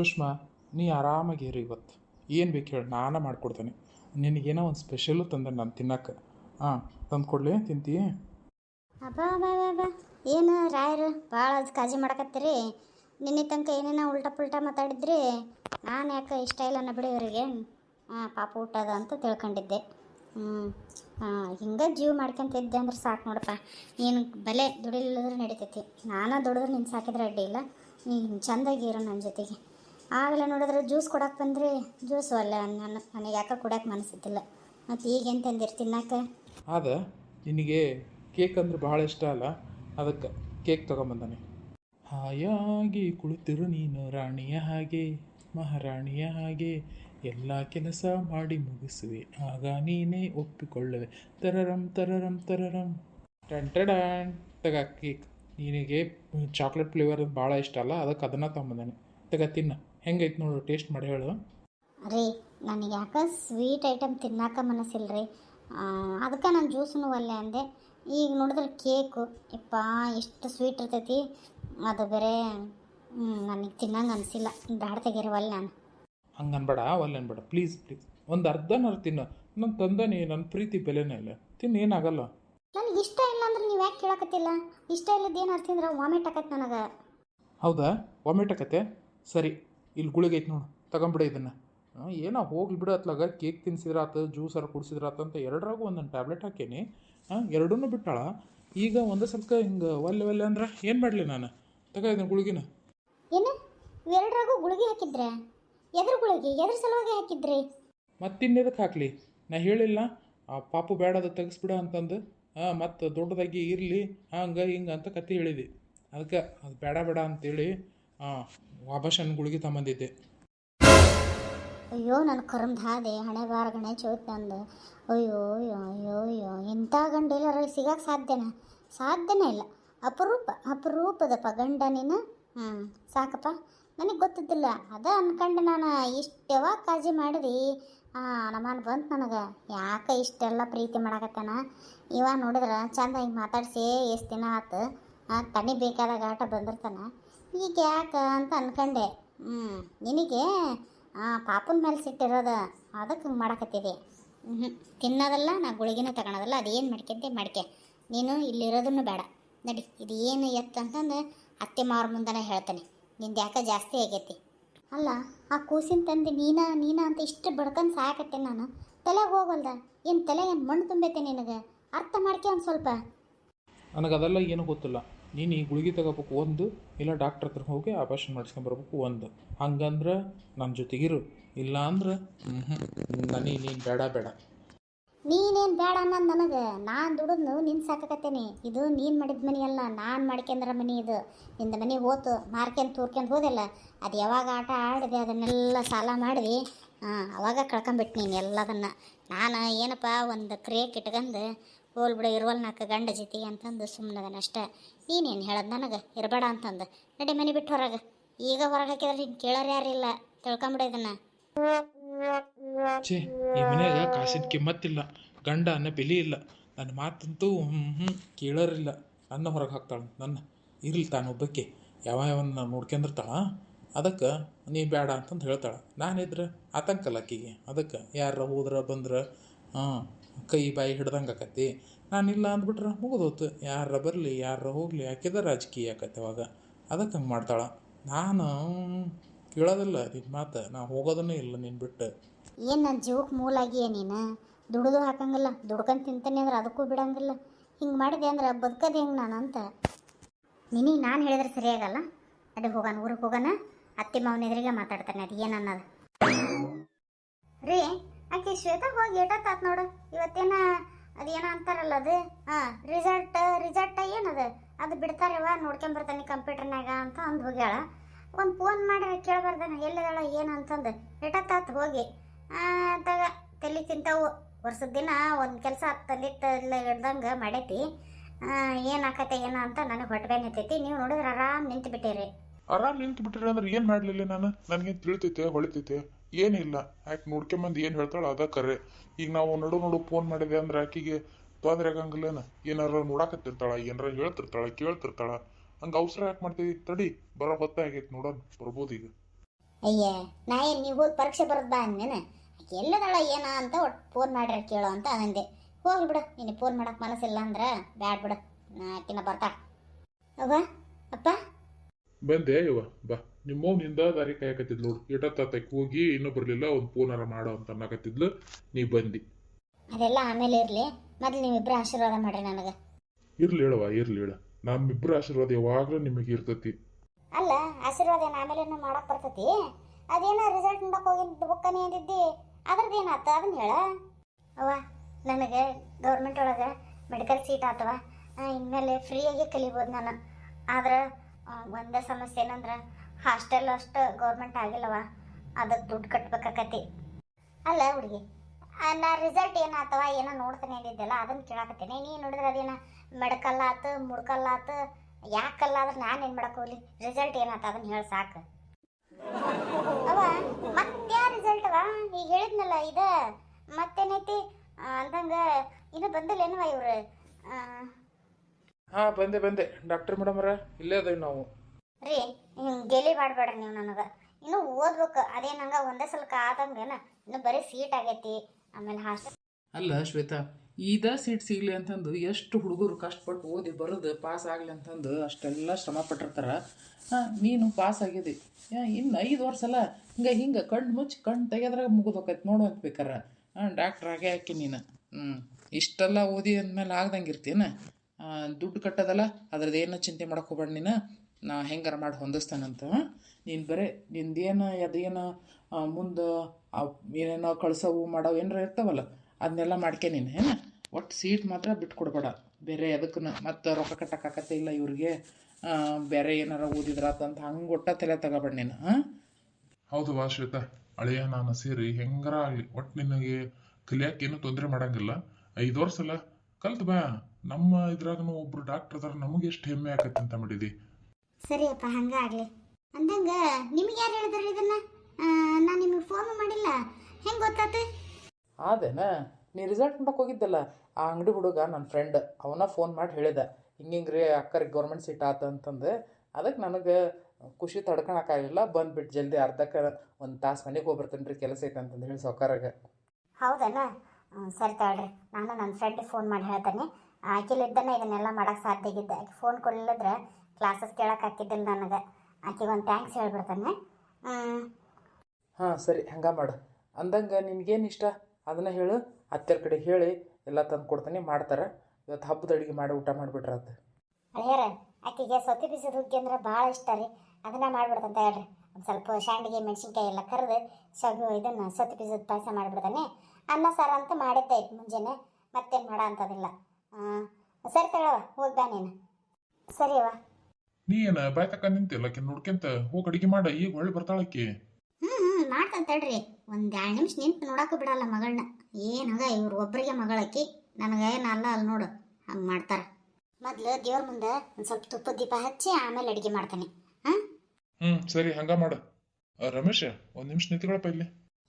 ಸುಷ್ಮಾ, ನೀ ಆರಾಮಾಗಿರಿ ಇವತ್ತು. ಏನು ಬೇಕು ಹೇಳಿ, ನಾನು ಮಾಡ್ಕೊಡ್ತೇನೆ. ನಿನಗೇನೋ ಒಂದು ಸ್ಪೆಷಲು ತಂದೆ ನಾನು ತಿನ್ನಕ್ಕೆ ಹಾಂ ತಂದು ಕೊಡಲಿ, ತಿಂತೀ? ಅಬ್ಬಾ ಬಾ ಏನು ರಾಯರು ಭಾಳ ಕಾಜಿ ಮಾಡಕತ್ತೀರಿ? ನಿನ್ನೆ ತನಕ ಏನೇನೋ ಉಲ್ಟಾ ಪುಲ್ಟಾ ಮಾತಾಡಿದ್ರಿ. ನಾನು ಯಾಕೆ ಇಷ್ಟ ಇಲ್ಲ ಬಿಡಿ ಇವರಿಗೆ. ಹಾಂ ಪಾಪ ಊಟದ ಅಂತ ತಿಳ್ಕೊಂಡಿದ್ದೆ. ಹ್ಞೂ ಹಾಂ ಹಿಂಗೆ ಜೀವ ಮಾಡ್ಕೊಂತಿದ್ದೆ ಅಂದ್ರೆ ಸಾಕು ನೋಡಪ್ಪ. ನೀನು ಬಲೆ ದುಡಿಲಿಲ್ಲದ್ರೆ ನಡಿತೈತಿ. ನಾನು ದುಡಿದ್ರೆ ನಿನ್ನ ಸಾಕಿದ್ರೆ ಅಡ್ಡಿ ಇಲ್ಲ. ನೀನು ಚಂದಾಗಿ ಇರು ನನ್ನ ಜೊತೆಗೆ. ಆಗಲೇ ನೋಡಿದ್ರೆ ಜ್ಯೂಸ್ ಕೊಡಕ್ಕೆ ಬಂದ್ರಿ. ಜ್ಯೂಸ್ ಅಲ್ಲ, ನನ್ನ, ನನಗೆ ಯಾಕೆ ಕೊಡಕ್ಕೆ ಮನಸ್ಸಿದ್ದಿಲ್ಲ. ಮತ್ತು ಈಗ ತಂದಿರ್ ತಿನ್ನಕ್ಕೆ? ಆದ ನಿನಗೆ ಕೇಕ್ ಅಂದ್ರೆ ಭಾಳ ಇಷ್ಟ ಅಲ್ಲ, ಅದಕ್ಕೆ ಕೇಕ್ ತಗೊಂಬಂದಾನೆ. ಹಾಯಾಗಿ ಕುಳಿತಿರು ನೀನು ರಾಣಿಯ ಹಾಗೆ, ಮಹಾರಾಣಿಯ ಹಾಗೆ. ಎಲ್ಲ ಕೆಲಸ ಮಾಡಿ ಮುಗಿಸುವೆ, ಆಗ ನೀನೇ ಒಪ್ಪಿಕೊಳ್ಳುವೆ. ತರರಂ ತರರಂ ತರರಂ. ಟನ್ ಟಡಾನ್. ತಗ, ಕೇಕ್. ನಿನಗೆ ಚಾಕ್ಲೇಟ್ ಫ್ಲೇವರ್ ಭಾಳ ಇಷ್ಟ ಅಲ್ಲ, ಅದಕ್ಕೆ ಅದನ್ನು ತಗೊಂಬಂದಾನೆ. ತಗ, ತಿನ್ನ. ಹೆಂಗೈತೆ ನೋಡು ಟೇಸ್ಟ್ ಮಾಡಿ ಹೇಳು. ರೀ ನನಗೆ ಯಾಕೆ ಸ್ವೀಟ್ ಐಟಮ್ ತಿನ್ನಾಕ ಮನಸ್ಸಿಲ್ಲ ರೀ ಅದಕ್ಕೆ ನಾನು ಜ್ಯೂಸನ್ನು ಒಲ್ಲೆ ಅಂದೆ. ಈಗ ನೋಡಿದ್ರೆ ಕೇಕು ಯಪ್ಪ ಎಷ್ಟು ಸ್ವೀಟ್ ಇರ್ತೈತಿ. ಅದು ಬೇರೆ ನನಗೆ ತಿನ್ನಂಗೆ ಅನಿಸಿಲ್ಲ. ತೆಗೀರಿ ಒಲ್ಲೆ ನಾನು. ಹಂಗೆ ಅನ್ಬೇಡ ಒಲ್ಲೆ ಅನ್ಬೇಡ. ಪ್ಲೀಸ್ ಪ್ಲೀಸ್ ಒಂದು ಅರ್ಧನಾರು ತಿನ್ನು. ನನ್ನ ತಂದನಿ ನನ್ನ ಪ್ರೀತಿ ಬೆಲೆನೇ ಇಲ್ಲ. ತಿನ್ನು ಏನಾಗಲ್ಲ. ನನಗೆ ಇಷ್ಟ ಇಲ್ಲ ಅಂದ್ರೆ ನೀವು ಯಾಕೆ ಕೇಳಕತ್ತಿಲ್ಲ? ಇಷ್ಟ ಇಲ್ಲದ ಏನು ಅರ್ಥ ಅಂದ್ರೆ ವಾಮಿಟ್ ಆಕತ್ತೆ ನನಗೆ. ಹೌದಾ? ವಾಮಿಟ್ ಆಕತ್ತೆ? ಸರಿ. ಇಲ್ಲಿ ಗುಳಿಗೆ ಐತೆ ನೋಡು ತಗೊಂಬಿಡ ಇದನ್ನು. ಏನೋ ಹೋಗ್ಲಿ ಬಿಡು ಅತ್ಲಾಗ ಕೇಕ್ ತಿನ್ಸಿದ್ರಾತು ಜ್ಯೂಸರ ಕುಡಿಸಿದ್ರಾತು ಅಂತ ಎರಡರಾಗೂ ಒಂದೊಂದು ಟ್ಯಾಬ್ಲೆಟ್ ಹಾಕೇನಿ. ಹಾಂ ಎರಡೂ ಬಿಟ್ಟಾಳ. ಈಗ ಒಂದು ಸ್ವಲ್ಪ ಹಿಂಗೆ ಒಲ್ಲೆ ಒಲ್ಲೆ ಅಂದ್ರೆ ಏನು ಮಾಡಲಿ ನಾನು? ತಗೋ ಇದನ್ನ ಗುಳಿಗಿನ. ಏನು? ಎರಡರಾಗೂ ಗುಳಿಗೆ ಹಾಕಿದ್ರೆ? ಎದ್ರ ಗುಳಿಗೆ? ಎದ್ರ ಸಲುವಾಗಿ ಹಾಕಿದ್ರಿ? ಮತ್ತಿನ್ನೆದಕ್ಕೆ ಹಾಕ್ಲಿ? ನಾ ಹೇಳಿಲ್ಲ ಆ ಪಾಪು ಬೇಡ ಅದು ತೆಗಿಸ್ಬಿಡ ಅಂತಂದು. ಹಾಂ ಮತ್ತು ದೊಡ್ಡದಾಗಿ ಇರಲಿ ಹಂಗೆ ಹಿಂಗೆ ಅಂತ ಕತೆ ಹೇಳಿದೆ. ಅದಕ್ಕೆ ಅದು ಬೇಡ ಬೇಡ ಅಂತೇಳಿ ಗುಳಿಗೆ ತಗೊಂಬಂದಿದ್ದೆ ಅಯ್ಯೋ, ನನ್ನ ಕರ್ಮ ಹಾದೆ ಹಣೆ ಗಣೇಶ ಗಣೆ ಚೌತ್ ನಂದು. ಅಯ್ಯೋ ಅಯ್ಯೋ ಅಯ್ಯೋ ಅಯ್ಯೋ, ಇಂಥ ಗಂಡ ಎಲ್ಲರ ಸಿಗಕ್ಕೆ ಸಾಧ್ಯನಾ? ಸಾಧ್ಯನೇ ಇಲ್ಲ. ಅಪರೂಪ ಅಪರೂಪದಪ್ಪ ಗಂಡ ನೀನು? ಹ್ಞೂ ಸಾಕಪ್ಪ. ನನಗೆ ಗೊತ್ತಿದ್ದಿಲ್ಲ. ಅದ ಅನ್ಕಂಡು ನಾನು ಇಷ್ಟು ಯಾವಾಗ ಮಾಡಿದಿ? ನಮ್ಮನ್ನು ಬಂತು ನನಗೆ. ಯಾಕೆ ಇಷ್ಟೆಲ್ಲ ಪ್ರೀತಿ ಮಾಡಕತ್ತಾನ? ಇವ ನೋಡಿದ್ರೆ ಚಂದ ಹಿಂಗೆ ಮಾತಾಡ್ಸಿ ಎಷ್ಟು ದಿನ ಆತು. ತಣ್ಣಿ ಬೇಕಾದಾಗ ಆಟ ಬಂದಿರ್ತಾನ. ಈಗ ಯಾಕ ಅಂತ ಅನ್ಕಂಡೆ. ಹ್ಞೂ ನಿನಗೆ ಪಾಪನ ಮೇಲೆ ಸಿಟ್ಟಿರೋದು ಅದಕ್ಕೆ ಮಾಡಕತ್ತಿದೆ. ಹ್ಞೂ ತಿನ್ನೋದಲ್ಲ, ನಾ ಗುಳಿಗೆನ ತಗೊಳೋದಲ್ಲ, ಅದೇನು ಮಾಡ್ಕೊಂತೆ ಮಾಡ್ಕೆ. ನೀನು ಇಲ್ಲಿರೋದನ್ನು ಬೇಡ. ನಡಿ ಇದು ಏನು ಎತ್ತ ಅಂತಂದು ಅತ್ತೆ ಮಾವ್ರ ಮುಂದೆ ಹೇಳ್ತಾನೆ. ನಿಂದು ಯಾಕೆ ಜಾಸ್ತಿ ಆಗೈತಿ? ಅಲ್ಲ, ಆ ಕೂಸಿನ ತಂದೆ ನೀನಾ ನೀನಾ ಅಂತ ಇಷ್ಟು ಬಡ್ಕೊಂಡು ಸಾಕತ್ತೆ ನಾನು. ತಲೆಗೆ ಹೋಗಲ್ದ? ಏನು ತಲೆ ಏನು ಮಣ್ಣು ತುಂಬೈತೆ ನಿನಗೆ? ಅರ್ಥ ಮಾಡ್ಕೆ ಒಂದು ಸ್ವಲ್ಪ. ನನಗೆ ಅದೆಲ್ಲ ಏನೂ ಗೊತ್ತಿಲ್ಲ. ನೀನು ಈ ಗುಳಿಗೆ ತಗೋಬೇಕು ಒಂದು, ಇಲ್ಲ ಡಾಕ್ಟ್ರ್ ಹತ್ರ ಹೋಗಿ ಆಪರೇಷನ್ ಮಾಡಿಸ್ಕೊಂಬರ್ಬೇಕು ಒಂದು. ಹಂಗಂದ್ರೆ ನನ್ನ ಜೊತೆಗಿರು ಇಲ್ಲ ಅಂದ್ರೆ ನನಗೆ ನೀನು ಬೇಡ ಬೇಡ. ನೀನೇನು ಬೇಡ ಅನ್ನೋದು ನನಗೆ? ನಾನು ದುಡಿದ್ನು ನಿನ್ನ ಸಾಕಾಕತ್ತೇನೆ. ಇದು ನೀನು ಮಾಡಿದ ಮನೆ ಅಲ್ಲ, ನಾನು ಮಾಡ್ಕೊಂಡ್ರ ಮನೆ ಇದು. ನಿಂದ ಮನೆ ಹೋತು, ಮಾರ್ಕೊಂಡು ತೂರ್ಕೊಂಡು ಹೋದಿಲ್ಲ, ಅದು ಯಾವಾಗ ಆಟ ಆಡಿದೆ ಅದನ್ನೆಲ್ಲ ಸಾಲ ಮಾಡಿದೆ, ಹಾಂ, ಅವಾಗ ಕಳ್ಕೊಂಬಿಟ್ಟು ನೀನು ಎಲ್ಲದನ್ನು. ನಾನು ಏನಪ್ಪ ಒಂದು ಕ್ರೇಕ್ ಇಟ್ಕೊಂಡು ಹೋಲ್ ಬಿಡು, ಇರುವಲ್ ನಾಲ್ಕು ಗಂಡ ಜೊತೆಗೆ ಅಂತಂದು ಸುಮ್ಮನದನ ಅಷ್ಟೇ. ನೀನೇನು ಹೇಳೋದು ನನಗೆ? ಇರಬೇಡ ಅಂತಂದು. ನಡಿ ಮನೆ ಬಿಟ್ಟು ಹೊರಗೆ. ಈಗ ಹೊರಗೆ ಹಾಕಿದ್ರೆ ನೀನು ಕೇಳೋರು ಯಾರಿಲ್ಲ ತಿಳ್ಕೊಂಬಿಡ ಇದನ್ನ. ಛೇ, ಈ ಕಿಮ್ಮತ್ತಿಲ್ಲ ಗಂಡ ಅನ್ನೋ ಬೆಲಿ ಇಲ್ಲ. ನನ್ನ ಮಾತಂತೂ ಹ್ಞೂ ಹ್ಞೂ ಕೇಳೋರಿಲ್ಲ ನನ್ನ ಹೊರಗೆ ಹಾಕ್ತಾಳೆ ನನ್ನ. ಇರಲಿ ತಾನೊಬ್ಬಕ್ಕೆ ಯಾವ ಯಾವನ್ನ ನೋಡ್ಕೊಂಡಿರ್ತಾಳ? ಅದಕ್ಕೆ ನೀ ಬೇಡ ಅಂತಂದು ಹೇಳ್ತಾಳೆ. ನಾನಿದ್ರೆ ಆತಂಕಲ್ಲ ಆಕಿಗೆ. ಅದಕ್ಕೆ ಯಾರ ಹೋದ್ರೆ ಬಂದ್ರೆ? ಹಾಂ ಕೈ ಬಾಯಿ ಹಿಡ್ದಂಗೆ ಆಕತಿ ನಾನಿಲ್ಲ ಅಂದ್ಬಿಟ್ರೆ ಮುಗಿದೋತು ಯಾರ ಬರಲಿ ಯಾರ ಹೋಗಲಿ, ಆಕಿದ ರಾಜಕೀಯ ಆಕತಿ ಅವಾಗ. ಅದಕ್ಕೆ ಹಂಗೆ ಮಾಡ್ತಾಳೆ. ನಾನು ಕೇಳೋದಿಲ್ಲ ನಿನ್ನ ಮಾತು. ನಾ ಹೋಗೋದನ್ನೇ ಇಲ್ಲ ನೀನು ಬಿಟ್ಟು. ಏನು ನನ್ನ ಜೀವಕ್ಕೆ ಮೂಲಾಗಿಯೇ ನೀನು? ದುಡಿದು ಹಾಕಂಗಿಲ್ಲ. ದುಡ್ಕೊಂಡು ತಿಂತಾನೆ ಅಂದ್ರೆ ಅದಕ್ಕೂ ಬಿಡಂಗಿಲ್ಲ. ಹಿಂಗೆ ಮಾಡಿದೆ ಅಂದ್ರೆ ಬದುಕೋದು ಹೆಂಗೆ ನಾನು ಅಂತ? ನಿನಗೆ ನಾನು ಹೇಳಿದ್ರೆ ಸರಿಯಾಗಲ್ಲ. ಅಡಿ ಹೋಗೋಣ ಊರಿಗೆ ಹೋಗೋಣ ಅತ್ತೆ ಮಾವನ ಎದುರಿಗೆ ಮಾತಾಡ್ತಾನೆ. ಅದು ಏನನ್ನೋದು ರೀ ಆಕೆ ಶ್ವೇತಾ ಹೋಗಿ ಏಟತ್ತಾತ್ ನೋಡು. ಇವತ್ತೇನ ಅದೇನೋ ಅಂತಾರಲ್ಲ ಅದು? ಹಾಂ ರಿಸಲ್ಟ್ ರಿಸಲ್ಟ್ ಏನದು? ಅದು ಬಿಡ್ತಾರವ ನೋಡ್ಕೊಂಬರ್ತಾನೆ ಕಂಪ್ಯೂಟರ್ನಾಗ ಅಂತ ಅಂದು ಹೋಗ್ಯಾಳ. ಒಂದು ಫೋನ್ ಮಾಡಿ ಕೇಳಬಾರ್ದಾನ, ಎಲ್ಲಿದಾಳ, ಏನು ಅಂತಂದು. ಎಟತ್ತಾತ್ ಹೋಗಿ. ಅಂತಾಗ ತಲೆ ತಿಂತಾವು. ವರ್ಷದ ದಿನ ಒಂದು ಕೆಲಸ ತಂದಿಟ್ಟು ಹಿಡ್ದಂಗೆ ಮಾಡೈತಿ. ಏನು ಆಕತೆ, ಏನೋ ಅಂತ ನನಗೆ ಹೊಟ್ಟೆ ನಿಂತೈತಿ ನೀವು ನೋಡಿದ್ರೆ ಆರಾಮ್ ನಿಂತು ಬಿಟ್ಟಿರಿ ಆರಾಮ್ ನಿಂತು ಬಿಟ್ಟಿರಿ ಅಂದ್ರೆ ಏನು ಮಾಡಲಿಲ್ಲ ನಾನು? ನನಗೆ ತಿಳಿತೈತೆ, ಹೊಳಿತೈತೆ? ಏನಿಲ್ಲ. ಆಕೆ ನೋಡ್ಕೊಂಬಂದು ಏನು ಹೇಳ್ತಾಳೆ ಅದ ಕರೆ. ಈಗ ನಾವು ನಡು ನಡು ಫೋನ್ ಮಾಡಿದೆ ಅಂದ್ರೆ ಆಕಿಗೆ ತೊಂದ್ರೆ ಆಗಂಗಿಲ್ಲೇನ ಏನಾರ ನೋಡಾಕತ್ತಿರ್ತಾಳ, ಏನಾರ ಹೇಳ್ತಿರ್ತಾಳ, ಕೇಳ್ತಿರ್ತಾಳ. ಹಂಗೆ ಅವಸರ ಯಾಕೆ ಮಾಡ್ತೀವಿ ತಡಿ, ಬರೋ ಹೊತ್ತಾಗೈತೆ ನೋಡೋಣ, ಬರ್ಬೋದು ಈಗ. ಅಯ್ಯ, ನಾ ಏನು ನೀವು ಹೋಗಿ ಪರೀಕ್ಷೆ ಬರೋದು ಬಾ ಅಂದೇನ ಎಲ್ಲದಳ ಏನ ಅಂತ ಒಟ್ಟು ಫೋನ್ ಮಾಡ್ರಿ ಕೇಳೋ ಅಂತ ಅಂದೆ. ಹೋಗ್ಲಿ ಬಿಡ ನಿನ್ನ ಫೋನ್ ಮಾಡಕ್ಕೆ ಮನಸ್ಸಿಲ್ಲ ಅಂದ್ರೆ ಬ್ಯಾಡ್ ಬಿಡ. ಆಕಿನ ಬರ್ತಾಳ ಅವ್ವ, ಅಪ್ಪ? ಬಂದೆ ಇವ. ಬಾ. ನಿಮ್ಮವ್ನಿಂದ ದಾರಿ ಕಾಯಕತ್ತಿದ್ ನೋಡು. ಇಟತ್ತಕ್ಕೆ ಹೋಗಿ ಇನ್ನೂ ಬರಲಿಲ್ಲ ಒಂದು ಫೋನಾರ ಮಾಡೋ ಅಂತ ಅನ್ನಕತ್ತಿದ್ಲು. ನೀ ಬಂದಿ. ಅದೆಲ್ಲ ಆಮೇಲೆ ಇರಲಿ. ಮೊದಲು ನೀವಿಬ್ಬರು ಆಶೀರ್ವಾದ ಮಾಡ್ರಿ ನನಗೆ. ಇರ್ಲಿ ಹೇಳವ ಇರ್ಲಿ ಹೇಳ. ನಮ್ಮಿಬ್ಬರ ಆಶೀರ್ವಾದ ಯಾವಾಗಲೂ ನಿಮಗೆ ಇರ್ತತಿ. ಅಲ್ಲ ಆಶೀರ್ವಾದ ಏನು ಆಮೇಲೆ ಮಾಡಕ್ ಬರ್ತತಿ? ಅದೇನೋ ರಿಸಲ್ಟ್ ನೋಡಕ್ ಹೋಗಿ ಬುಕ್ಕನೆ ಅಂದಿದ್ದಿ. ಅದ್ರದ್ದು ಏನಾತ? ಅದನ್ನ ಹೇಳ. ಅವ್ವ ನನಗೆ ಗೌರ್ಮೆಂಟ್ ಒಳಗೆ ಮೆಡಿಕಲ್ ಸೀಟ್ ಆತವ. ಇನ್ಮೇಲೆ ಫ್ರೀಯಾಗಿ ಕಲಿಬೋದು ನಾನು. ಆದ್ರೆ ಒಂದೇ ಸಮಸ್ಯೆ ಏನಂದ್ರೆ ಹಾಸ್ಟೆಲ್ ಅಷ್ಟು ಗೌರ್ಮೆಂಟ್ ಆಗಿಲ್ಲವ ಅದಕ್ಕೆ ದುಡ್ಡು ಕಟ್ಬೇಕಾಕತಿ. ಅಲ್ಲ ಹುಡುಗಿ ನಾ ರಿಸಲ್ಟ್ ಏನಾತವ ಏನೋ ನೋಡ್ತಾನೆ ಅಂದಿದ್ದೆಲ್ಲ ಅದನ್ನ ಕೇಳಾಕತ್ತೇನೆ. ನೀ ನೋಡಿದ್ರೆ ಅದೇನ ಮೆಡಕಲ್ ಆತು, ಮುಡ್ಕಲ್ ಆತು ಯಾಕಲ್ಲ ಆದ್ರೆ ನಾನು ಏನು ಮಾಡಕ್ ಹೋಗ್ಲಿ? ರಿಸಲ್ಟ್ ಏನಾತ ಅದನ್ನ ಹೇಳಿ ಸಾಕು. ಅವ ಮತ್ತ್ಯಾ ರಿಸಲ್ಟ್ ಅವ ಈಗ ಹೇಳಿದ್ನಲ್ಲ ಇದ, ಮತ್ತೇನೈತಿ? ಇನ್ನು ಬಂದಿಲ್ಲೇನವ ಇವ್ರು? ಹಾಂ ಬಂದೆ ಬಂದೆ. ಡಾಕ್ಟರ್ ಮೇಡಮರ ಇಲ್ಲೇ ಅದೇವಿ ನಾವು. ರೀ ಹಿಂಗೆ ಗೆಲಿ ಮಾಡಬೇಡ್ರಿ ನೀವು ನನಗೆ. ಇನ್ನು ಓದ್ಬೇಕು ಅದೇನಂಗ ಒಂದೇ ಸಲಕ ಆದಂಗೇನ ಇನ್ನು ಬರೀ ಸೀಟ್ ಆಗೈತಿ ಆಮೇಲೆ ಹಾಸ್ಟೆಲ್ ಅಲ್ಲ ಶ್ವೇತಾ ಇದ ಸೀಟ್ ಸಿಗ್ಲಿ ಅಂತಂದು ಎಷ್ಟು ಹುಡುಗರು ಕಷ್ಟಪಟ್ಟು ಓದಿ ಬರೋದು ಪಾಸ್ ಆಗಲಿ ಅಂತಂದು ಅಷ್ಟೆಲ್ಲ ಶ್ರಮ ಪಟ್ಟಿರ್ತಾರ ಹಾಂ ನೀನು ಪಾಸ್ ಆಗಿದೆ. ಇನ್ನು ಐದು ವರ್ಷ ಅಲ್ಲ ಹಿಂಗೆ ಹಿಂಗೆ ಕಣ್ಣು ಮುಚ್ಚಿ ಕಣ್ಣು ತೆಗೆದ್ರಾಗ ಮುಗಿದು ಹೋಕೈತೆ ನೋಡು ಅಂತ ಬೇಕಾರ. ಹಾಂ ಡಾಕ್ಟ್ರ್ ಆಗೇ ಹಾಕಿ ನೀನು. ಹ್ಞೂ ಇಷ್ಟೆಲ್ಲ ಓದಿ ಅಂದಮೇಲೆ ಆಗ್ದಂಗೆ ಇರ್ತೀನ ದುಡ್ಡು ಕಟ್ಟೋದಲ್ಲ, ಅದ್ರದ್ದು ಏನು ಚಿಂತೆ ಮಾಡೋಕೆ ಹೋಗ್ಬೇಡ ನೀನು. ನಾ ಹೆಂಗಾರ ಮಾಡಿ ಹೊಂದಿಸ್ತಾನಂತ. ನೀನು ಬರೇ, ನಿಂದೇನು, ಅದೇನು ಮುಂದೆ ಏನೇನೋ ಕಳ್ಸವು ಮಾಡೋ ಏನಾರ ಇರ್ತಾವಲ್ಲ ಅದನ್ನೆಲ್ಲ ಮಾಡ್ಕೆ ನೀನು, ಏನು? ಒಟ್ಟು ಸೀಟ್ ಮಾತ್ರ ಬಿಟ್ಕೊಡ್ಬೇಡ. ಬೇರೆ ಅದಕ್ಕೂ ಮತ್ತು ರೊಕ್ಕ ಕಟ್ಟಕ್ಕಾಗತ್ತೆ ಇಲ್ಲ ಇವ್ರಿಗೆ ಬೇರೆ ಏನಾರ ಓದಿದ್ರಾತಂತ ಹಂಗೆ ಒಟ್ಟ ತಲೆ ತಗೋಬೇಡ ನೀನು ಹಾಂ ಹೌದು ವಾ ಶ್ವೇತಾ ಅಳಿಯ ನಾನು ಸೇರಿ ಹೆಂಗಾರ ಆಗಲಿ ಒಟ್ಟು ನಿನಗೆ ಕಲಿಯಕ್ಕೆ ಏನು ತೊಂದರೆ ಮಾಡಂಗಿಲ್ಲ. ಐದು ವರ್ಷ ಅಲ್ಲ ಕಲ್ತ್ ಬಾ. ನಮ್ಮ ಇದ್ರಾಗನು ಒಬ್ರು ಡಾಕ್ಟರ್ ಅದಾರ ನಮಗೆ ಎಷ್ಟು ಹೆಮ್ಮೆ ಆಕತ್ತೆ ಅಂತ ಮಾಡಿದಿ. ಸರಿಯಪ್ಪ ಹಂಗಾಗ್ಲಿ ಅಂದಂಗ ನಿಮ್ಗೆ ಯಾರು ಹೇಳಿದ್ರಿ ಇದನ್ನ? ನಾನು ನಿಮಗೆ ಫೋನ್ ಮಾಡಿಲ್ಲ. ಹೆಂಗೆ ಗೊತ್ತಾತು? ಅದೇನ ನೀ ರಿಸಲ್ಟ್ ನೋಡಕ್ಕೆ ಹೋಗಿದ್ದಲ್ಲ. ಆ ಅಂಗಡಿ ಹುಡುಗ ನನ್ನ ಫ್ರೆಂಡ್ ಅವನ ಫೋನ್ ಮಾಡಿ ಹೇಳಿದ. ಹಿಂಗಿಂಗೆ ರೀ ಅಕ್ಕರಿಗೆ ಗೌರ್ಮೆಂಟ್ ಸೀಟ್ ಆತ ಅಂತಂದು. ಅದಕ್ಕೆ ನನಗೆ ಖುಷಿ ತಡ್ಕೊಳಕ್ಕಾಗಲಿಲ್ಲ ಬಂದ್ಬಿಟ್ಟು ಜಲ್ದಿ ಅರ್ಧಕ್ಕೆ ಒಂದು ತಾಸು ಮನೆಗೆ ಹೋಗ್ಬರ್ತೀನಿ ರೀ ಕೆಲಸ ಐತೆ ಅಂತಂದು ಹೇಳಿ ಸೌಕಾರಾಗ ಹೌದನ? ಹ್ಮ್, ಸರಿ ತಗೊಳ್ರಿ. ನಾನು ನನ್ನ ಫ್ರೆಂಡಿಗೆ ಫೋನ್ ಮಾಡಿ ಹೇಳ್ತೇನೆ. ಆಕಿಲಿದ್ದನೇ ಇದನ್ನೆಲ್ಲ ಮಾಡೋಕ್ಕೆ ಸಾಧ್ಯ ಆಗಿದ್ದೆ. ಆಕೆ ಫೋನ್ ಕೊಡಲಿಲ್ಲದ್ರೆ ಕ್ಲಾಸಸ್ ಕೇಳೋಕೆ ಹಾಕಿದ್ದಿಲ್ಲ ನನಗೆ. ಆಕೆಗೆ ಒಂದು ಥ್ಯಾಂಕ್ಸ್ ಹೇಳ್ಬಿಡ್ತಾನೆ. ಹಾಂ ಸರಿ ಹಂಗೆ ಮಾಡು. ಅಂದಂಗೆ ನಿನಗೇನು ಇಷ್ಟ? ಅದನ್ನ ಹೇಳು. ಹತ್ತಿರ ಕಡೆ ಹೇಳಿ ಎಲ್ಲ ತಂದು ಕೊಡ್ತೀನಿ ಮಾಡ್ತಾರೆ. ಇವತ್ತು ಹಬ್ಬದ ಅಡುಗೆ ಮಾಡಿ ಊಟ ಮಾಡಿಬಿಟ್ರೆ ಅದು ಅಳಿಯರ ಆಕೆಗೆ ಸೊತ್ತಿ ಬಿಸಿದ ಹುಗ್ಗಿ ಅಂದ್ರೆ ಭಾಳ ಇಷ್ಟ ರೀ. ಅದನ್ನ ಮಾಡಿಬಿಡ್ತಂತ ಹೇಳ್ರಿ ಒಂದು ಸ್ವಲ್ಪ ಶಾಂಡಿಗೆ ಮೆಣಸಿನ್ಕಾಯಿ ಎಲ್ಲ ಕರೆದು ಸಗು ಇದನ್ನು ಸೊತ್ತಿ ಬಿಸಿದ ಪಾಯಸ ಮಾಡಿಬಿಡ್ತಾನೆ. ಅನ್ನ ಸಾರು ಅಂತ ಮಾಡಿದ್ದೆ ಇತ್ತು ಮುಂಜಾನೆ ಮತ್ತೇನು ಮಾಡ ಅಂತದಿಲ್ಲ. ಸರಿ ತಗೊಳವ ಹೋಗಿ ಬಾ ನೀನು. ಸರಿ ಅವ ನೀ ಏನ ಬಾಯ್ತಕ್ಕ ನಿಂತಿಲ್ಲ ಆಕಿ ನೋಡ್ಕೊಂತ ಹೋಗಿ ಅಡಿಗೆ ಮಾಡ ಈಗ ಹೊಳ್ಳಿ ಬರ್ತಾಳಕ್ಕಿ ಹ್ಞೂ ಹ್ಞೂ ಮಾಡ್ತಾನೆ ತಡ್ರಿ. ಒಂದು ಎರಡು ನಿಮಿಷ ನಿಂತು ನೋಡಕ್ಕೂ ಬಿಡಲ್ಲ ಮಗಳನ್ನ ಏನಂಗ ಇವ್ರು ಒಬ್ಬರಿಗೆ ಮಗಳಕ್ಕಿ ನನಗೆ ಏನಲ್ಲ ಅಲ್ಲಿ ನೋಡು ಹಂಗೆ ಮಾಡ್ತಾರೆ. ಮೊದಲು ದೇವ್ರ ಮುಂದೆ ಒಂದು ಸ್ವಲ್ಪ ತುಪ್ಪದ ದೀಪ ಹಚ್ಚಿ ಆಮೇಲೆ ಅಡಿಗೆ ಮಾಡ್ತಾನೆ. ಹಾಂ? ಹ್ಮ್ ಸರಿ ಹಂಗ ಮಾಡು. ರಮೇಶ್ ರಮೇಶ ಒಂದ್ ನಿಮಿಷ ನಿಂತ್ಕೊಳಪ್ಪ ಇಲ್ಲಿ.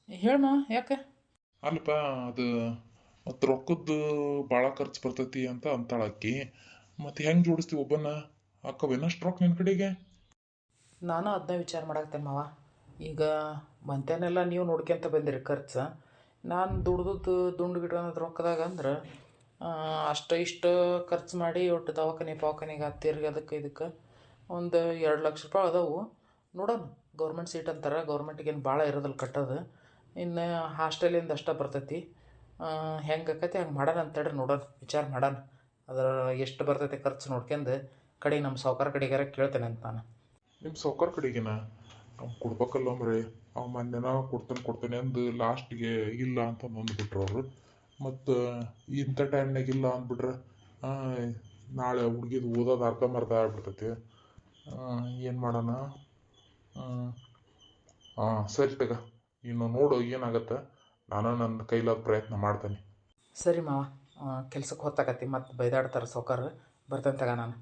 ಹೇಳಮ್ಮ ಯಾಕೆ? ಅಲ್ಪ ಅದು ಮತ್ತು ರೊಕ್ಕದ್ದು ಭಾಳ ಖರ್ಚು ಬರ್ತೈತಿ ಅಂತ ಅಂತಾಳೆ ಆಕಿ ಮತ್ತೆ ಹೆಂಗೆ ಜೋಡಿಸ್ತೀವಿ ಒಬ್ಬನ ಅಕ್ಕವೇನಷ್ಟು ರೊಕ್ಕ ನಿನ್ ಕಡೆಗೆ? ನಾನು ಅದನ್ನ ವಿಚಾರ ಮಾಡಾಕ್ತೇನೆ ಮಾವ. ಈಗ ಮಂತೆನೆಲ್ಲ ನೀವು ನೋಡ್ಕೊಂತ ಬಂದಿರಿ ಖರ್ಚು. ನಾನು ದುಡ್ದದ್ದು ದುಂಡು ಗಿಡದ ರೊಕ್ಕದಾಗ ಅಂದ್ರೆ ಅಷ್ಟು ಇಷ್ಟು ಖರ್ಚು ಮಾಡಿ ಒಟ್ಟು ದವಾಖಾನೆ ಪವಾಖಾನೆಗೆ ಹತ್ತಿರ್ಗೆ ಅದಕ್ಕೆ ಇದಕ್ಕೆ ಒಂದು ಎರಡು ಲಕ್ಷ ರೂಪಾಯಿ ಅದಾವು ನೋಡೋಣ, ಗೌರ್ಮೆಂಟ್ ಸೀಟ್ ಅಂತಾರೆ, ಗೌರ್ಮೆಂಟಿಗೇನು ಭಾಳ ಇರೋದಿಲ್ಲ ಕಟ್ಟೋದು. ಇನ್ನು ಹಾಸ್ಟೆಲಿಂದ ಅಷ್ಟೇ ಬರ್ತೈತಿ. ಹೆಂಗೆ ಆಕತಿ, ಹಂಗೆ ಮಾಡೋಣ ಅಂತೇಳಿ ನೋಡೋಣ, ವಿಚಾರ ಮಾಡೋಣ. ಅದರ ಎಷ್ಟು ಬರ್ತೈತಿ ಖರ್ಚು ನೋಡ್ಕೊಂಡು ಕಡೆ ನಮ್ಮ ಸಾವ್ಕಾರ ಕಡೆಗಾರ ಕೇಳ್ತೇನೆ ಅಂತ ನಾನು. ನಿಮ್ಮ ಸೌಕರ್ ಕಡೆಗೆನ? ಅವ್ನು ಕೊಡ್ಬೇಕಲ್ಲ ಮರೆ ಅವ್ ಮೊನ್ನೆನ ಕೊಡ್ತೇನೆ ಕೊಡ್ತೇನೆ ಅಂದು ಲಾಸ್ಟ್ಗೆ ಇಲ್ಲ ಅಂತ ಅಂದ್ಬಿಟ್ರು ಅವರು. ಮತ್ತು ಇಂಥ ಟೈಮ್ನಾಗ ಇಲ್ಲ ಅಂದ್ಬಿಟ್ರೆ ನಾಳೆ ಹುಡುಗಿದು ಓದೋದು ಅರ್ಧಂಬರ್ಧ ಆಗ್ಬಿಡ್ತೈತಿ. ಏನು ಮಾಡೋಣ? ಹಾಂ ಸರಿ ತಗ. ಇನ್ನು ನೋಡು ಏನಾಗತ್ತೆ. ನಾನು ನನ್ನ ಕೈಲಾದ ಪ್ರಯತ್ನ ಮಾಡ್ತೇನೆ. ಸರಿ ಮಾವ ಕೆಲ್ಸಕ್ಕೆ ಹೊತ್ತಾಕತಿ ಮತ್ತೆ ಬೈದಾಡ್ತಾರೆ ಸೌಕಾರ ಬರ್ತೇನೆ ತಗ ನಾನು.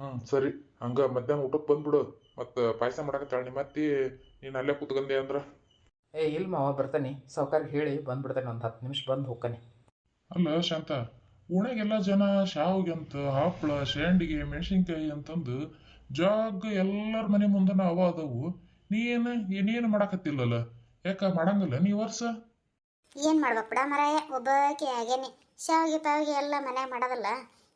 ಹ್ಞೂ ಸರಿ. ಹಂಗೆ ಮಧ್ಯಾಹ್ನ ಊಟಕ್ಕೆ ಬಂದ್ಬಿಡು. ಮತ್ತು ಪಾಯಸ ಮಾಡಕ್ಕೆ ನಿಮ್ಮ ಮತ್ತೆ ನೀನು ಅಲ್ಲೇ ಕೂತ್ಕೊಂಡೆ ಅಂದ್ರೆ? ಏ ಇಲ್ಲ ಮಾವ ಬರ್ತಾನೆ. ಸೌಕಾರ್ಗೆ ಹೇಳಿ ಬಂದ್ಬಿಡ್ತೇನೆ ಒಂದು ಹತ್ತು ನಿಮಿಷ ಬಂದು ಹೋಗ್ತಾನೆ ಅಲ್ಲ ಶಾಂತ ಓಣ್ಯಾಗೆಲ್ಲ ಜನ ಶಾವಿಗೆ ಅಂತ ಹಪ್ಪಳ ಶೇಂಡಿಗೆ ಮೆಣಸಿನ್ಕಾಯಿ ಅಂತಂದು ಜಾಗ ಎಲ್ಲರ ಮನೆ ಮುಂದನ ಅವ ಅದಾವು. ನೀನು ಏನೇನು ಮಾಡಾಕತ್ತಿಲ್ಲಲ್ಲ? ಯಾಕ ಮಾಡಂಗಿಲ್ಲ ನೀ ವರ್ಷ? ಏನು ಮಾಡ್ಬೇಕು ಮರಾಯ, ಒಬ್ಬಾಕಿ ಆಗೇನಿ ಶಾವಿಗೆ ಪಾವಿಗೆ ಎಲ್ಲ ಮನೆ ಮಾಡೋದಲ್ಲ.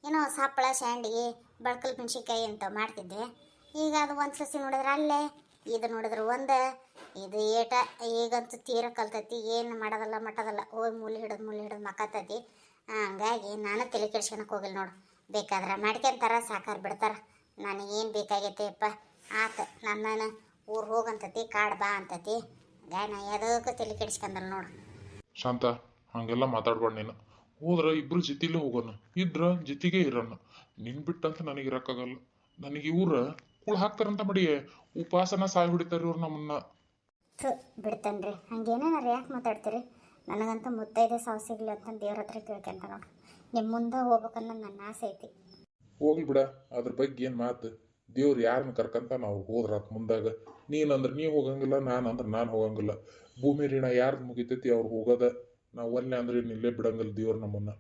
ಏನೋ ಸಪ್ಪಳ ಸ್ಯಾಂಡಿಗೆ ಬಳ್ಕಲ್ ಮೆಣಸಿನ್ಕಾಯಿ ಅಂತ ಮಾಡ್ತಿದ್ದೆ. ಈಗ ಅದು ಒಂದು ಸಸಿ ನೋಡಿದ್ರೆ ಅಲ್ಲೇ, ಇದು ನೋಡಿದ್ರೆ ಒಂದು, ಇದು ಏಟ. ಈಗಂತೂ ತೀರ ಕಲ್ತತಿ, ಏನು ಮಾಡೋದಲ್ಲ, ಮಟ್ಟದಲ್ಲ. ಹೋಗಿ ಮೂಲಿ ಹಿಡಿದು ಮೂಲಿ ಹಿಡಿದು ಮಕ್ಕತೈತಿ ಹಂಗಾಗಿ ನಾನು ತಲೆ ಕೆಡ್ಸ್ಕೊಳಕ್ ಹೋಗಿಲ್ಲ ನೋಡು. ಬೇಕಾದ್ರೆ ಮಾಡ್ಕೊಂತಾರ, ಸಾಕಾರ ಬಿಡ್ತಾರ. ನನಗೇನು ಬೇಕಾಗೈತೆಪ್ಪ. ಆತ ನನ್ನ ಊರು ಹೋಗಂತತಿ, ಕಾಡು ಬಾ ಅಂತತಿ. ಯಾವುದಕ್ಕೂ ತಲೆ ಕೆಡಿಸ್ಕೊಂಡಲ್ಲ ನೋಡು. ಶಾಂತ ಹಂಗೆಲ್ಲ ಮಾತಾಡ್ಬೇಡ ನೀನು. ಹೋದ್ರ ಇಬ್ರು ಜೊತಿಲೇ ಹೋಗೋಣ ಇದ್ರ ಜೊತೆಗೆ ಇರೋಣ ನಿನ್ ಬಿಟ್ಟಂತ ನನಗೆ ಇರಕ್ಕಾಗಲ್ಲ. ನನಗೆ ಇವ್ರ ಕುಳ್ ಹಾಕ್ತಾರಂತ ಮಾಡಿ ಉಪವಾಸನ ಸಾಯಿ ಹೊಡಿತಾರ ಇವ್ರು ನಮ್ಮನ್ನ. ಥು ಬಿಡ್ತೇನ್ರಿ. ಹಂಗೇನೇನಾರು ಯಾಕೆ ಮಾತಾಡ್ತೀರಿ? ನನಗಂತ ಮುತ್ತೈದೆ ಸಾವು ಸಿಗ್ಲಿ ಅಂತ ದೇವ್ರ ಹತ್ರ ಕೇಳ್ಕೊಂತ ನೋಡ್ರಿ ನಿಮ್ಮ ಮುಂದೆ ಹೋಗ್ಬೇಕನ್ನ ನನ್ನ ಆಸೆ ಐತಿ. ಹೋಗ್ಲಿ ಬಿಡ. ಅದ್ರ ಬಗ್ಗೆ ಏನು ಮಾತು? ದೇವ್ರು ಯಾರನ್ನ ಕರ್ಕಂತ ನಾವು ಹೋದ್ರಾತ್ ಮುಂದಾಗ ನೀನಂದ್ರ ನೀ ಹೋಗಂಗಿಲ್ಲ ನಾನು ಅಂದ್ರೆ ನಾನು ಹೋಗಂಗಿಲ್ಲ. ಭೂಮಿ ಋಣ ಯಾರ್ದು ಮುಗಿತೈತಿ ಅವ್ರು ಹೋಗೋದ ನಾವು ಒಲ್ಲೆ ಅಂದ್ರೆ ಇಲ್ಲೇ ಬಿಡಂಗಿಲ್ಲ ದೇವ್ರು ನಮ್ಮನ್ನ.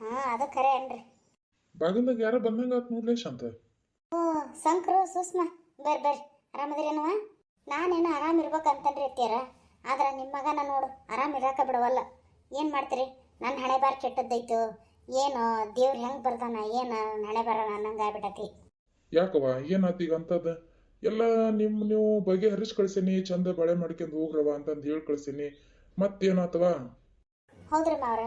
ಹಾಂ ಅದು ಖರೆ ಏನ್ರಿ ಬಾಗಿಲ್ದಾಗ ಯಾರ ಬಂದಂಗ ಆತ್ ನೋಡ್ಲೇ ಶಾಂತ. ಓ ಸಂಕ್ರು ಸುಸ್ಮ ಬರ್ರಿ ಬರ್ರಿ ಆರಾಮದಿರೇನವ ನಾನೇನು ಆರಾಮ್ ಇರ್ಬೇಕಂತನ್ರಿ ಅತ್ತೀರ ಆದ್ರೆ ನಿಮ್ಮ ಮಗನ ನೋಡು ಆರಾಮ್ ಇರಾಕ ಬಿಡವಲ್ಲ. ಏನು ಮಾಡ್ತೀರಿ? ನನ್ನ ಹಣೆ ಬಾರ್ ಕೆಟ್ಟದ್ದೈತು. ಏನು ದೇವ್ರು ಹೆಂಗೆ ಬರ್ದಾನ ಏನು ಹಣೆ ಬರ ಅನ್ನಂಗೆ ಆಗ್ಬಿಟ್ಟತಿ ಯಾಕವ ಏನಾತ್ ಈಗ ಎಲ್ಲ ನಿಮ್ ನೀವು ಬಗೆ ಹರಿಸ್ ಕಳ್ಸೀನಿ ಚಂದ ಬಳೆ ಮಾಡ್ಕೊಂಡ್ ಹೋಗ್ರವ ಅಂತಂದು ಹೇಳಿ ಕಳ್ಸೀನಿ ಮತ್ತೇನಾತವ ಹೌದ್ರಿ ಮಾವ್ರ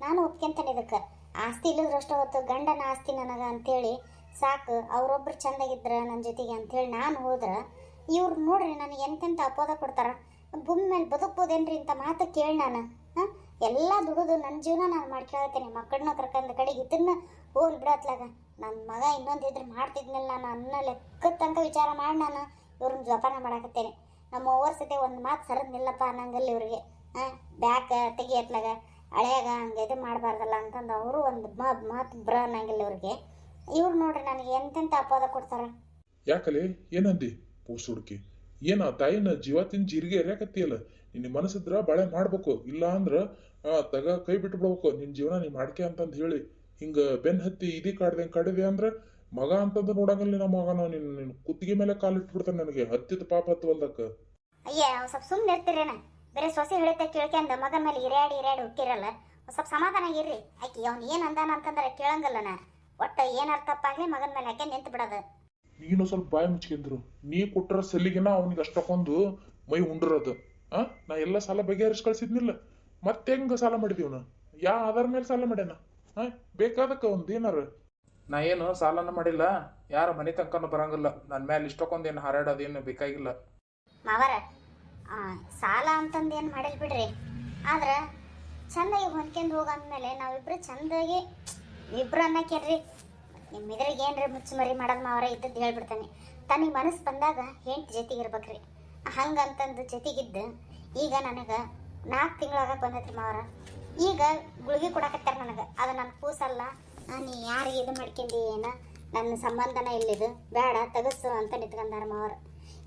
ನಾನು ಒಪ್ಕೊಂತಾನೆ ಇದಕ್ಕೆ. ಆಸ್ತಿ ಇಲ್ಲದ್ರಷ್ಟು ಹೊತ್ತು ಗಂಡನ ಆಸ್ತಿ ನನಗ ಅಂತೇಳಿ ಸಾಕು, ಅವರೊಬ್ರು ಚಂದಾಗಿದ್ರ ನನ್ನ ಜೊತೆಗೆ ಅಂತೇಳಿ ನಾನು ಹೋದ್ರ, ಇವ್ರು ನೋಡ್ರಿ ನನಗೆ ಎಂತೆಂತ ಅಪೋದ ಕೊಡ್ತಾರ. ಭೂಮಿ ಮೇಲೆ ಬದುಕ್ಬೋದೇನ್ರಿ ಇಂಥ ಮಾತು ಕೇಳಿ ನಾನು. ಹಾಂ? ಎಲ್ಲ ದುಡಿದು ನನ್ನ ಜೀವನ ನಾನು ಮಾಡ್ಕೊಳ್ತೇನೆ ಮಕ್ಕಳನ್ನ ಕರ್ಕೊಂಡ್ ಕಡೆಗೆ ಇದನ್ನ ಹೋಗ್ಲಿ ಬಿಡತ್ಲಾಗ. ನನ್ನ ಮಗ ಇನ್ನೊಂದು ಇದ್ರೆ ಮಾಡ್ತಿದ್ನಲ್ಲ, ನಾನು ಅನ್ನ ಲೆಕ್ಕ ತನಕ ವಿಚಾರ ಮಾಡಿ ನಾನು. ಇವ್ರನ್ನ ಜೋಪಾನ ಮಾಡಾಕತ್ತೇನೆ. ನಮ್ಮ ಓವರ್ ಸತೆ ಒಂದು ಮಾತು ಸರದ್ ನಿಲ್ಲಪ್ಪ ಅನ್ನಂಗಲ್ಲ ಇವ್ರಿಗೆ. ಹಾಂ ಬ್ಯಾಕ್ ತೆಗಿಯತ್ಲಾಗ ಹಳೆಯಾಗ ಹಂಗೆ ಇದು ಮಾಡಬಾರ್ದಲ್ಲ ಅಂತಂದು ಅವರು ಒಂದು ಮಾತು ಬ್ರ ಅನ್ನಂಗಿಲ್ಲ ಇವ್ರಿಗೆ. ಇವ್ರು ನೋಡ್ರಿ ನನಗೆ ಎಂತೆಂಥ ಅಪವಾದ ಕೊಡ್ತಾರೆ? ಯಾಕಲೆ? ಏನಂದಿ? ಪೂಸ್ ಹುಡುಕಿ. ಏನ ತಾಯಿನ ಜೀವ ತಿನ್ ಜೀರಿಗೆ ಎರ್ಯಾಕತ್ತಿಯಲ್ಲ? ನಿನ್ನ ಮನಸ್ಸಿದ್ರ ಬಳೆ ಮಾಡ್ಬೇಕು. ಇಲ್ಲ ಅಂದ್ರ ತಗ ಕೈ ಬಿಟ್ಟು ಬಿಡ್ಬೇಕು ನಿನ್ನ ಜೀವನ ನೀ ಮಾಡ್ಕೆ ಅಂತಂದು ಹೇಳಿ. ಹಿಂಗ ಬೆನ್ ಹತ್ತಿ ಇದಿ ಕಾಡ್ದಂಗ್ ಕಡಿದೆ ಅಂದ್ರ ಮಗ ಅಂತಂದು ನೋಡಂಗಿಲ್ಲ ನಿನ್ನ ಮಗನ ನಿನ್ನ ನಿನ್ ಕುತ್ತಿಗೆ ಮೇಲೆ ಕಾಲು ಇಟ್ಬಿಡ್ತಾನೆ ನನಗೆ ಹತ್ತಿದ ಪಾಪ ಹತ್ತುವಲ್ದಕ್ಕ ಅಯ್ಯ ಒಂದ್ ಸ್ವಲ್ಪ ಸುಮ್ಮನೆ ಇರ್ತೀರೇನ? ಬೇರೆ ಸೊಸೆ ಹೇಳಿತ ಕೇಳ್ಕೊಂಡ ಮಗನ ಮೇಲೆ ಇರ್ಯಾಡಿ ಇರ್ಯಾಡಿ ಒಂದ್ ಸ್ವಲ್ಪ ಸಮಾಧಾನ ಇರ್ರಿ. ಆಕಿ ಅವ್ನು ಏನು ಅಂದಾನ ಅಂತಂದ್ರೆ ಕೇಳಂಗಲ್ಲ ನಾ. ಒಟ್ಟು ಏನು ಅರ್ಥಪ್ಪ ಆಗಲಿ ಮಗನ ಮೇಲೆ ಹಾಕಿ ನಿಂತು ಬಿಡದ. ನೀನು ಸ್ವಲ್ಪ ಬಾಯಿ ಮುಚ್ಕೊಂಡ್ರು. ನೀ ಕೊಟ್ಟರ ಸೆಲ್ಲಿಗೆನ ಅವನಿಗೆ ಅಷ್ಟಕ್ಕೊಂದು ಮೈ ಉಂಡಿರೋದು. ಆ? ನಾ ಎಲ್ಲ ಸಾಲ ಬಗೆಹರಿಸಿ ಕಳ್ಸಿದ್ನಿಲ್ಲ. ಮತ್ತೆ ಹೆಂಗ ಸಾಲ ಮಾಡಿದೀವನ ಯಾ ಆಧಾರ ಮೇಲೆ ಸಾಲ ಮಾಡ್ಯಾನ? ಆ ಬೇಕಾದಕ್ಕ ಒಂದ್ ಏನಾರ ನಾ ಏನು ಸಾಲನ ಮಾಡಿಲ್ಲ. ಯಾರ ಮನೆ ತನಕನೂ ಬರಂಗಿಲ್ಲ. ನನ್ನ ಮೇಲೆ ಇಷ್ಟಕ್ಕೊಂದೇನು ಹಾರಾಡೋದೇನು ಬೇಕಾಗಿಲ್ಲ. ಮಾವರ ಆ, ಸಾಲ ಅಂತಂದು ಏನು ಮಾಡಿಲ್ ಬಿಡ್ರಿ. ಆದ್ರೆ ಚಂದಾಗಿ ಹೊಂದ್ಕೊಂಡು ಹೋಗಂದ್ಮೇಲೆ ನಾವಿಬ್ರು ಚಂದಾಗಿ ಇಬ್ರು ಅನ್ನಕ್ಕೇನ್ರಿ ನಿಮ್ಮ ಇದ್ರಿಗೆ ಏನ್ರಿ ಮುಚ್ಚುಮರಿ ಮಾಡೋದು ಮಾವರ ಇದ್ದದ್ದು ಹೇಳ್ಬಿಡ್ತಾನೆ. ತನಗೆ ಮನಸ್ಸು ಬಂದಾಗ ಹೆಂಟ್ ಜೊತೆಗೆ ಇರ್ಬೇಕ್ರಿ ಹಂಗಂತಂದು ಜೊತೆಗಿದ್ದು ಈಗ ನನಗೆ ನಾಲ್ಕು ತಿಂಗಳಾಗ ಬಂದೈತ್ರಿ ಮಾವರ. ಈಗ ಗುಳಿಗೆ ಕೊಡಕತ್ತಾರ ನನಗೆ. ಅದು ನನ್ನ ಕೂಸಲ್ಲ. ನಾನು ಯಾರಿಗೆ ಇದು ಮಾಡ್ಕೊಂಡಿ ಏನ? ನನ್ನ ಸಂಬಂಧನ ಇಲ್ಲಿದು. ಬೇಡ ತಗಸು ಅಂತ ನಿಂತ್ಕೊಂಡಾರ ಮಾವರ.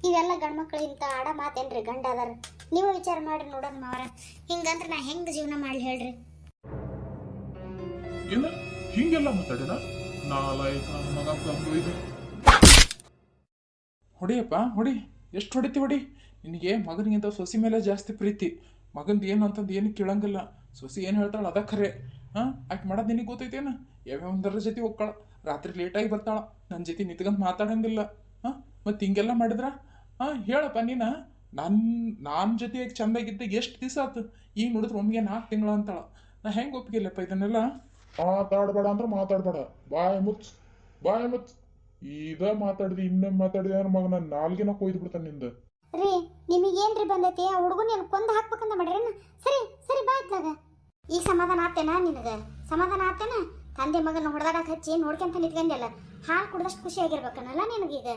ಇವೆಲ್ಲ ಗಂಡ್ಮಕ್ಳು ಇಂಥ ಆಡ ಮಾತೇನ್ರಿ ಗಂಡ ಅದಾರ. ನೀವು ವಿಚಾರ ಮಾಡಿ ನೋಡೋಣ ಮಾವರ. ಹಿಂಗಂದ್ರೆ ನಾ ಹೆಂಗೆ ಜೀವನ ಮಾಡ್ಲಿ ಹೇಳ್ರಿ? ಹೊಡಿಯಪ್ಪ, ಹೊಡಿ. ಎಷ್ಟು ಹೊಡಿತಿ ಹೊಡಿ? ನಿನಗೆ ಮಗನಿಗಿಂತ ಸೊಸಿ ಮೇಲೆ ಜಾಸ್ತಿ ಪ್ರೀತಿ. ಮಗಂದು ಏನು ಅಂತಂದು ಏನು ಕೇಳಂಗಿಲ್ಲ. ಸೊಸಿ ಏನು ಹೇಳ್ತಾಳೆ? ಅದ ಖರೆ. ಹಾಂ? ಆಕೆ ಮಾಡೋದು ನಿನಗೆ ಗೊತ್ತೈತೇನು? ಯಾವ್ಯಾವಂದರ ಜೊತೆ ಹೋಗ್ತಾಳ ರಾತ್ರಿ ಲೇಟಾಗಿ ಬರ್ತಾಳ. ನನ್ನ ಜೊತೆ ನಿಂತ್ಕೊಂಡು ಮಾತಾಡಂಗಿಲ್ಲ. ಹಾಂ? ಮತ್ತು ಹಿಂಗೆಲ್ಲ ಮಾಡಿದ್ರ? ಹಾಂ? ಹೇಳಪ್ಪ ನೀನ. ನನ್ನ ನನ್ನ ಜೊತೆಗೆ ಚಂದಾಗಿದ್ದ ಎಷ್ಟು ದಿವಸ ಆತು? ಈಗ ನೋಡಿದ್ರೆ ಒಮ್ಮೆಗೆ ನಾಲ್ಕು ತಿಂಗಳ ಅಂತಾಳ. ನಾ ಹೆಂಗೆ ಒಪ್ಪಿಗೆಲ್ಲಪ್ಪ ಇದನ್ನೆಲ್ಲ? ಮಾತಾಡಬೇಡ ಅಂದ್ರೆ ಮಾತಾಡಬೇಡ. ಬಾಯ್ ಮುಚ್ ಬಾಯ್ ಮುಚ್ ಇದ ಮಾತಾಡಿದೆ, ಇನ್ನೊಮ್ಮೆ ಮಾತಾಡಿದೆ ಅಂದ್ರೆ ಮಗ ನಾನು ನಾಲ್ಗಿನ ಕೊಯ್ದು ಬಿಡ್ತಾನೆ ನಿಂದ. ರೀ ನಿಮಗೇನ್ರಿ ಬಂದೈತಿ? ಆ ಹುಡುಗನ ಕೊಂದು ಹಾಕ್ಬೇಕಂತ ಮಾಡ್ರಿ ಸರಿ ಸರಿ, ಬಾ ಈ ಈಗ ಸಮಾಧಾನ ಆತೇನ ನಿನಗೆ? ಸಮಾಧಾನ ಆತೇನ? ತಂದೆ ಮಗನ ಹೊಡೆದಾಗ ಹಚ್ಚಿ ನೋಡ್ಕೊಂತ ನಿಂತ್ಕೊಂಡಲ್ಲ ಹಾಲು ಕುಡ್ದಷ್ಟು ಖುಷಿ ಆಗಿರ್ಬೇಕನ್ನಲ್ಲ ನಿನಗೀಗ?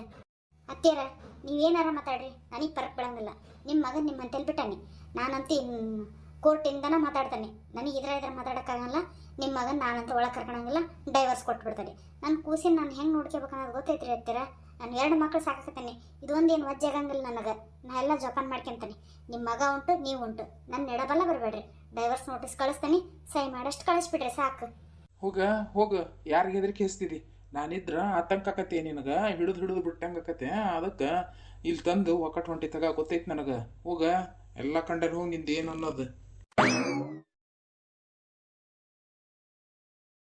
ಅತ್ತೇರ ನೀವೇನಾರ ಮಾತಾಡ್ರಿ, ನನಗೆ ಪರಕ್ ಬೀಳಂಗಿಲ್ಲ. ನಿಮ್ಮ ಮಗನ್ ನಿಮ್ಮ ಅಂತೇಳಿ ಬಿಟ್ಟಾನೆ. ನಾನಂತೂ ಕೋರ್ಟಿಂದನ ಮಾತಾಡ್ತಾನೆ. ನನಗೆ ಇದ್ರ ಇದ್ರ ಮಾತಾಡೋಕ್ಕಾಗಲ್ಲ. ನಿಮ್ಮ ಮಗನ್ ನಾನಂತ ಒಳಗೆ ಕರ್ಕೊಳಂಗಿಲ್ಲ ಡೈವರ್ಸ್ ಕೊಟ್ಬಿಡ್ತಾನೆ. ನನ್ನ ಕೂಸಿನ ನಾನು ಹೆಂಗೆ ನೋಡ್ಕೋಬೇಕನ್ನೋದು ಗೊತ್ತೈತ್ರಿ ಅತ್ತೀರ? ನಾನು ಎರಡು ಮಕ್ಕಳು ಸಾಕಾಕತ್ತೇನೆ. ಇದೊಂದೇನು ವಜ್ಜೆ ಆಗಂಗಿಲ್ಲ ನನಗೆ. ನಾ ಎಲ್ಲ ಜೋಪಾನ ಮಾಡ್ಕೊಂತಾನೆ. ನಿಮ್ಮ ಮಗ ಉಂಟು, ನೀವು ಉಂಟು. ನನ್ನ ನೆಡಬಲ್ಲ ಬರಬೇಡ್ರಿ. ಡೈವರ್ಸ್ ನೋಟಿಸ್ ಕಳಿಸ್ತಾನೆ. ಸೈ ಮಾಡಷ್ಟು ಕಳಿಸ್ಬಿಡ್ರಿ, ಸಾಕು. ಹೋಗ ಹೋಗ. ಯಾರಿಗೆ ಹೆದರಿಕೆ ಹೆಸ್ತಿದಿ ನಾನಿದ್ರ ಆತಂಕ ಆಕತಿ ನಿನಗೆ. ಹಿಡಿದು ಹಿಡಿದು ಬಿಟ್ಟಂಗೆ ಆಕತೆ ಅದಕ್ಕೆ ಇಲ್ಲಿ ತಂದು ಒಕ್ಕಟ್ ಹೊಂಟಿ ತಗ, ಗೊತ್ತೈತೆ ನನಗೆ. ಹೋಗ, ಎಲ್ಲ ಕಂಡಲ್ಲಿ ಹೋಗಿ ನಿಂದು ಏನು ಅನ್ನೋದು.